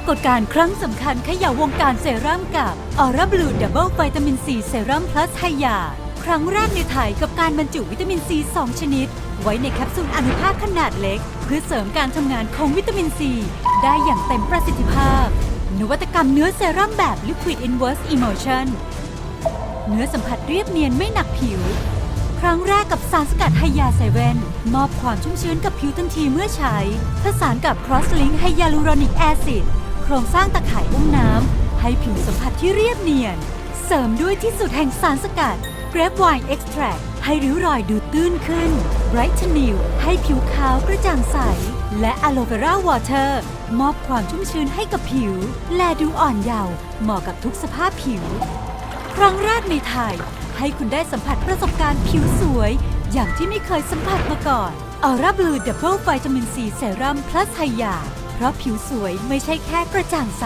ากฏการณ์ครั้งสำคัญเขย่าวงการเซรั่มกับออร่าบลูดับเบิลวิตามินซีเซรั่มพลัสไฮยา ครั้งแรกในไทยกับการบรรจุวิตามินซี 2 ชนิด ไว้ในแคปซูลอนุภาคขนาดเล็ก เพื่อเสริมการทำงานของวิตามินซี ได้อย่างเต็มประสิทธิภาพ นวัตกรรมเนื้อเซรั่มแบบ Liquid Inverse Emulsion เนื้อสัมผัสเรียบเนียนไม่หนักผิว ครั้งแรกกับสารสกัดไฮยาเซเว่นมอบความชุ่มชื้นกับผิวทันทีเมื่อใช้ผสานกับ Cross Link ไฮยาลูรอนิกแอซิด โครงสร้างตะข่ายอุ้มน้ำ ให้ผิวสัมผัสที่เรียบเนียน เสริมด้วยที่สุดแห่งสารสกัด Grape Wine Extract ให้ริ้วรอยดูตื้นขึ้น Bright New ให้ผิวขาวกระจ่างใส และ Aloe Vera Water มอบความชุ่มชื้นให้กับผิว และดูอ่อนเยาว์เหมาะกับทุกสภาพผิว ครั้งแรกในไทย ให้คุณได้สัมผัสประสบการณ์ผิวสวย อย่างที่ไม่เคยสัมผัสมาก่อนออร่าบลูดับเบิลวิตามินซีเซรั่มพลัสไฮยา เพราะผิวสวยไม่ใช่แค่กระจ่างใส